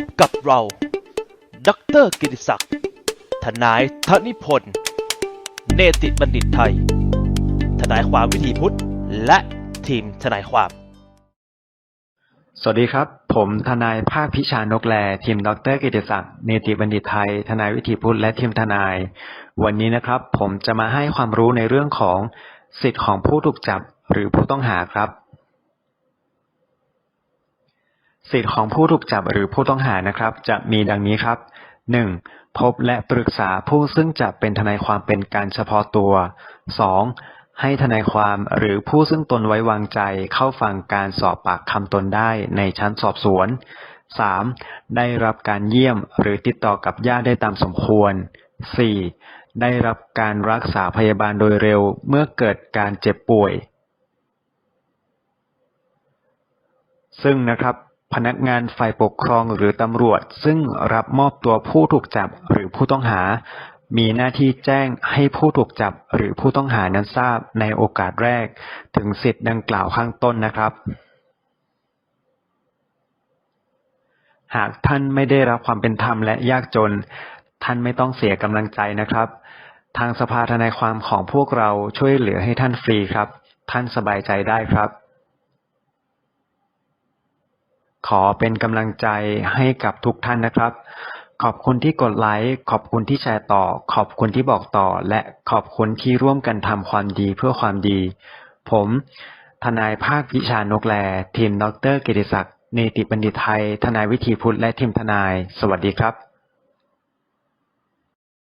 บกับเรา ดรกิติศักดิ์ ทนายธนิพนธ์ เนติบัณฑิตไทย ทนายความวิถีพุทธ และทีมทนายความ สวัสดีครับ ผมทนายภาคพิชานกแล ทีมดรกิติศักดิ์ เนติบัณฑิตไทย ทนายวิถีพุทธ และทีมทนาย วันนี้นะครับ ผมจะมาให้ความรู้ในเรื่องของสิทธิ์ของผู้ถูกจับหรือผู้ต้องหาครับ สิทธิ์ของผู้ถูกจับหรือผู้ต้องหานะครับ จะมีดังนี้ครับ 1. พบและปรึกษาผู้ซึ่งจะเป็นทนายความเป็นการเฉพาะตัว 2. ให้ทนายความหรือผู้ซึ่งตนไว้วางใจเข้าฟังการสอบปากคำตนได้ในชั้นสอบสวน 3. ได้รับการเยี่ยมหรือติดต่อกับญาติได้ตามสมควร 4. ได้รับการรักษาพยาบาลโดยเร็วเมื่อเกิดการเจ็บป่วย ซึ่งนะครับ พนักงานฝ่ายปกครองหรือตำรวจ ซึ่งรับมอบตัวผู้ถูกจับหรือผู้ต้องหา มีหน้าที่แจ้งให้ผู้ถูกจับหรือผู้ต้องหานั้นทราบในโอกาสแรก ถึงสิทธิ์ดังกล่าวข้างต้นนะครับ หากท่านไม่ได้รับความเป็นธรรมและยากจน ท่านไม่ต้องเสียกำลังใจนะครับ ทางสภาทนายความของพวกเราช่วยเหลือให้ท่านฟรีครับ ท่านสบายใจได้ครับ ขอเป็นกำลังใจให้กับทุกท่านนะครับ ขอบคุณที่กดไลค์ ขอบคุณที่แชร์ต่อ ขอบคุณที่บอกต่อ และขอบคุณที่ร่วมกันทำความดีเพื่อความดี ผม ทนายภาควิชานกแล ทีมดรกิติศักดิ์เนติบัณฑิตไทย ทนายวิธีพุทธและทีมทนาย สวัสดีครับ